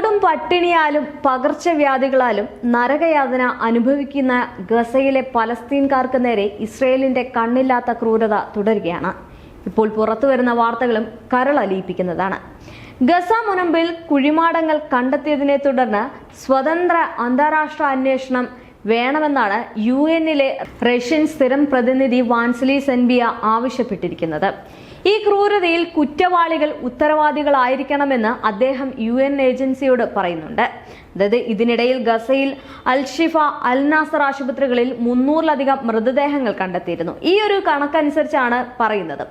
കൊടും പട്ടിണിയാലും പകർച്ചവ്യാധികളാലും നരകയാതന അനുഭവിക്കുന്ന ഗസയിലെ പലസ്തീൻകാർക്ക് നേരെ ഇസ്രയേലിന്റെ കണ്ണില്ലാത്ത ക്രൂരത തുടരുകയാണ്. ഇപ്പോൾ പുറത്തുവരുന്ന വാർത്തകളും കരളലിയിപ്പിക്കുന്നതാണ്. ഗസ മുനമ്പിൽ കുഴിമാടങ്ങൾ കണ്ടെത്തിയതിനെ തുടർന്ന് സ്വതന്ത്ര അന്താരാഷ്ട്ര അന്വേഷണം വേണമെന്നാണ് യു എന്നിലെ റഷ്യൻ സ്ഥിരം പ്രതിനിധി വാൻസലി സെൻബിയ ആവശ്യപ്പെട്ടിരിക്കുന്നത്. ഈ ക്രൂരതയിൽ കുറ്റവാളികൾ ഉത്തരവാദികളായിരിക്കണമെന്ന് അദ്ദേഹം യു എൻ ഏജൻസിയോട് പറയുന്നുണ്ട്. അതായത് ഇതിനിടയിൽ ഗസയിൽ അൽഷിഫ അൽ നാസർ ആശുപത്രികളിൽ മുന്നൂറിലധികം മൃതദേഹങ്ങൾ കണ്ടെത്തിയിരുന്നു. ഈ ഒരു കണക്കനുസരിച്ചാണ് പറയുന്നത്.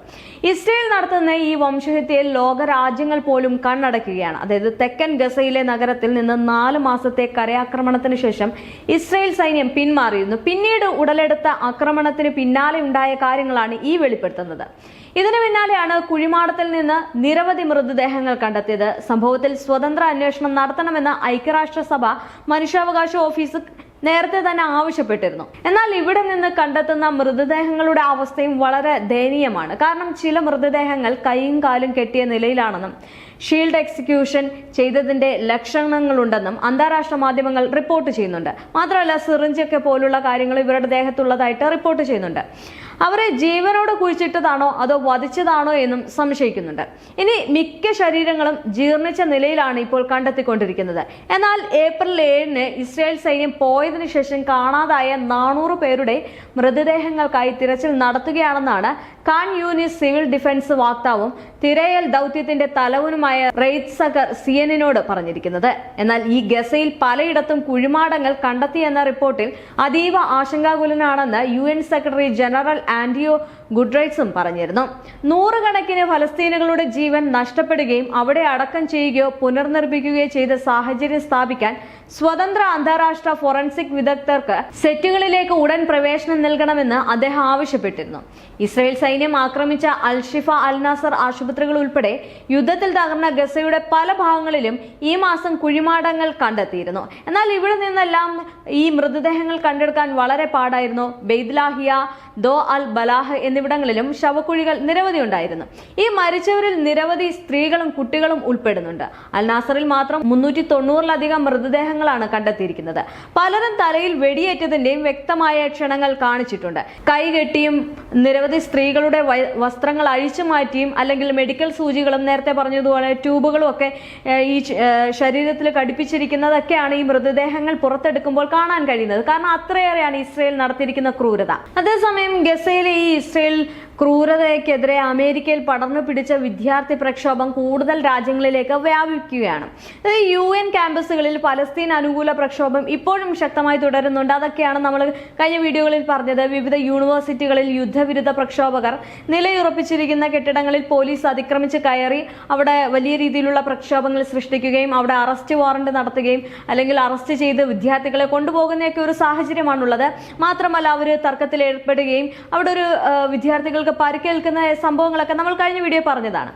ഇസ്രയേൽ നടത്തുന്ന ഈ വംശഹത്യയിൽ ലോകരാജ്യങ്ങൾ പോലും കണ്ണടക്കുകയാണ് അതായത് തെക്കൻ ഗസയിലെ നഗരത്തിൽ നിന്ന് നാല് മാസത്തെ കരയാക്രമണത്തിന് ശേഷം ഇസ്രയേൽ സൈന്യം പിന്മാറിയിരുന്നു. പിന്നീട് ഉടലെടുത്ത ആക്രമണത്തിന് പിന്നാലെ ഉണ്ടായ കാര്യങ്ങളാണ് ഈ വെളിപ്പെടുത്തുന്നത്. ഇതിനു പിന്നാലെയാണ് കുഴിമാടത്തിൽ നിന്ന് നിരവധി മൃതദേഹങ്ങൾ കണ്ടെത്തിയത്. സംഭവത്തിൽ സ്വതന്ത്ര അന്വേഷണം നടത്തണമെന്ന് ഐക്യരാഷ്ട്രസഭ മനുഷ്യാവകാശ ഓഫീസ് നേരത്തെ തന്നെ ആവശ്യപ്പെട്ടിരുന്നു. എന്നാൽ ഇവിടെ നിന്ന് കണ്ടെത്തുന്ന മൃതദേഹങ്ങളുടെ അവസ്ഥയും വളരെ ദയനീയമാണ്. കാരണം ചില മൃതദേഹങ്ങൾ കൈയും കാലും കെട്ടിയ നിലയിലാണെന്നും ഷീൽഡ് എക്സിക്യൂഷൻ ചെയ്തതിന്റെ ലക്ഷണങ്ങളുണ്ടെന്നും അന്താരാഷ്ട്ര മാധ്യമങ്ങൾ റിപ്പോർട്ട് ചെയ്യുന്നുണ്ട്. മാത്രമല്ല സിറിഞ്ചൊക്കെ പോലുള്ള കാര്യങ്ങൾ ഇവരുടെ ദേഹത്തുള്ളതായിട്ട് റിപ്പോർട്ട് ചെയ്യുന്നുണ്ട്. അവരെ ജീവനോട് കുഴിച്ചിട്ടതാണോ അതോ വധിച്ചതാണോ എന്നും സംശയിക്കുന്നുണ്ട്. ഇനി മിക്ക ശരീരങ്ങളും ജീർണിച്ച നിലയിലാണ് ഇപ്പോൾ കണ്ടെത്തിക്കൊണ്ടിരിക്കുന്നത്. എന്നാൽ ഏപ്രിൽ ഏഴിന് ഇസ്രായേൽ സൈന്യം പോയതിനു ശേഷം കാണാതായ നാനൂറ് പേരുടെ മൃതദേഹങ്ങൾക്കായി തിരച്ചിൽ നടത്തുകയാണെന്നാണ് കാൻ യൂനിസ് സിവിൽ ഡിഫൻസ് വാക്താവും തിരയൽ ദൗത്യത്തിന്റെ തലവനുമായ റെയ്ത് സിയനിനോട് പറഞ്ഞിരിക്കുന്നത്. എന്നാൽ ഈ ഗസയിൽ പലയിടത്തും കുഴിമാടങ്ങൾ കണ്ടെത്തിയെന്ന റിപ്പോർട്ടിൽ അതീവ ആശങ്കാകുലനാണെന്ന് യു സെക്രട്ടറി ജനറൽ ആന്റിയോ ഗുഡ്രൈറ്റ്സും പറഞ്ഞിരുന്നു. നൂറുകണക്കിന് ഫലസ്തീനുകളുടെ ജീവൻ നഷ്ടപ്പെടുകയും അവിടെ അടക്കം ചെയ്യുകയോ പുനർനിർമ്മിക്കുകയോ ചെയ്ത സാഹചര്യം സ്ഥാപിക്കാൻ സ്വതന്ത്ര അന്താരാഷ്ട്ര ഫോറൻസിക് വിദഗ്ധർക്ക് സെറ്റുകളിലേക്ക് ഉടൻ പ്രവേശനം നൽകണമെന്ന് അദ്ദേഹം ആവശ്യപ്പെട്ടിരുന്നു. ഇസ്രയേൽ സൈന്യം ആക്രമിച്ച അൽഷിഫ അൽനാസർ ആശുപത്രികൾ ഉൾപ്പെടെ യുദ്ധത്തിൽ തകർന്ന ഗസയുടെ പല ഭാഗങ്ങളിലും ഈ മാസം കുഴിമാടങ്ങൾ കണ്ടെത്തിയിരുന്നു. എന്നാൽ ഇവിടെ നിന്നെല്ലാം ഈ മൃതദേഹങ്ങൾ കണ്ടെടുക്കാൻ വളരെ പാടായിരുന്നു. ബെയ്ദ്ലാഹിയ ദോ അൽ ബലാഹ് എന്നിവിടങ്ങളിലും ശവക്കുഴികൾ നിരവധി ഉണ്ടായിരുന്നു. ഈ മരിച്ചവരിൽ നിരവധി സ്ത്രീകളും കുട്ടികളും ഉൾപ്പെടുന്നുണ്ട്. അൽനാസറിൽ മാത്രം മുന്നൂറ്റി തൊണ്ണൂറിലധികം മൃതദേഹങ്ങളാണ് കണ്ടെത്തിയിരിക്കുന്നത്. പലരും തലയിൽ വെടിയേറ്റതിന്റെയും വ്യക്തമായ ക്ഷണങ്ങൾ കാണിച്ചിട്ടുണ്ട്. കൈകെട്ടിയും നിരവധി സ്ത്രീകളുടെ വസ്ത്രങ്ങൾ അഴിച്ചു മാറ്റിയും അല്ലെങ്കിൽ മെഡിക്കൽ സൂചികളും നേരത്തെ പറഞ്ഞതുപോലെ ട്യൂബുകളും ഒക്കെ ഈ ശരീരത്തിൽ ഘടിപ്പിച്ചിരിക്കുന്നതൊക്കെയാണ് ഈ മൃതദേഹങ്ങൾ പുറത്തെടുക്കുമ്പോൾ കാണാൻ കഴിയുന്നത്. കാരണം അത്രയേറെയാണ് ഇസ്രയേൽ നടത്തിയിരിക്കുന്ന ക്രൂരത. അതേസമയം ഗസയിലെ ഈ ഇസ്രയേൽ ക്രൂരതയ്ക്കെതിരെ അമേരിക്കയിൽ പടർന്നു പിടിച്ച വിദ്യാർത്ഥി പ്രക്ഷോഭം കൂടുതൽ രാജ്യങ്ങളിലേക്ക് വ്യാപിക്കുകയാണ്. യു എൻ ക്യാമ്പസുകളിൽ പലസ്തീൻ അനുകൂല പ്രക്ഷോഭം ഇപ്പോഴും ശക്തമായി തുടരുന്നുണ്ട്. അതൊക്കെയാണ് നമ്മൾ കഴിഞ്ഞ വീഡിയോകളിൽ പറഞ്ഞത്. വിവിധ യൂണിവേഴ്സിറ്റികളിൽ യുദ്ധവിരുദ്ധ പ്രക്ഷോഭകർ നിലയുറപ്പിച്ചിരിക്കുന്ന കെട്ടിടങ്ങളിൽ പോലീസ് അതിക്രമിച്ച് കയറി അവിടെ വലിയ രീതിയിലുള്ള പ്രക്ഷോഭങ്ങൾ സൃഷ്ടിക്കുകയും അവിടെ അറസ്റ്റ് വാറണ്ട് നടത്തുകയും അല്ലെങ്കിൽ അറസ്റ്റ് ചെയ്ത് വിദ്യാർത്ഥികളെ കൊണ്ടുപോകുന്നതൊക്കെ ഒരു സാഹചര്യമാണുള്ളത്. മാത്രമല്ല അവർ തർക്കത്തിൽ ഏർപ്പെടുകയും അവിടെ ഒരു വിദ്യാർത്ഥികൾക്ക് പരിക്കേൽക്കുന്ന സംഭവങ്ങളൊക്കെ നമ്മൾ കഴിഞ്ഞ വീഡിയോ പറഞ്ഞതാണ്.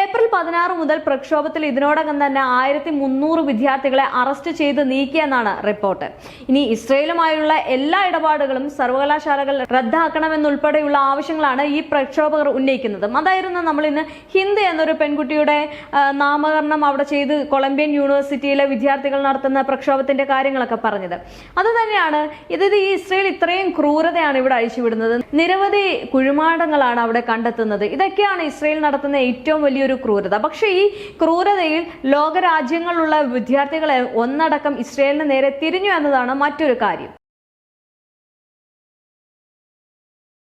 ഏപ്രിൽ പതിനാറ് മുതൽ പ്രക്ഷോഭത്തിൽ ഇതിനോടകം തന്നെ ആയിരത്തി മുന്നൂറ് വിദ്യാർത്ഥികളെ അറസ്റ്റ് ചെയ്ത് നീക്കിയെന്നാണ് റിപ്പോർട്ട്. ഇനി ഇസ്രയേലുമായുള്ള എല്ലാ ഇടപാടുകളും സർവകലാശാലകൾ റദ്ദാക്കണമെന്നുൾപ്പെടെയുള്ള ആവശ്യങ്ങളാണ് ഈ പ്രക്ഷോഭകർ ഉന്നയിക്കുന്നത്. അതായിരുന്നു നമ്മൾ ഇന്ന് ഹിന്ദ് എന്നൊരു പെൺകുട്ടിയുടെ നാമകരണം അവിടെ ചെയ്ത് കൊളംബിയൻ യൂണിവേഴ്സിറ്റിയിലെ വിദ്യാർത്ഥികൾ നടത്തുന്ന പ്രക്ഷോഭത്തിന്റെ കാര്യങ്ങളൊക്കെ പറഞ്ഞത്. അതുതന്നെയാണ് ഇത് ഈ ഇസ്രയേൽ ഇത്രയും ക്രൂരതയാണ് ഇവിടെ അഴിച്ചുവിടുന്നത്. നിരവധി കുഴിമാടങ്ങളാണ് അവിടെ കണ്ടെത്തുന്നത്. ഇതൊക്കെയാണ് ഇസ്രയേൽ നടത്തുന്ന ഏറ്റവും വലിയൊരു ക്രൂരത. പക്ഷേ ഈ ക്രൂരതയിൽ ലോകരാജ്യങ്ങളുള്ള വിദ്യാർത്ഥികളെ ഒന്നടക്കം ഇസ്രയേലിന് നേരെ തിരിഞ്ഞു എന്നതാണ് മറ്റൊരു കാര്യം.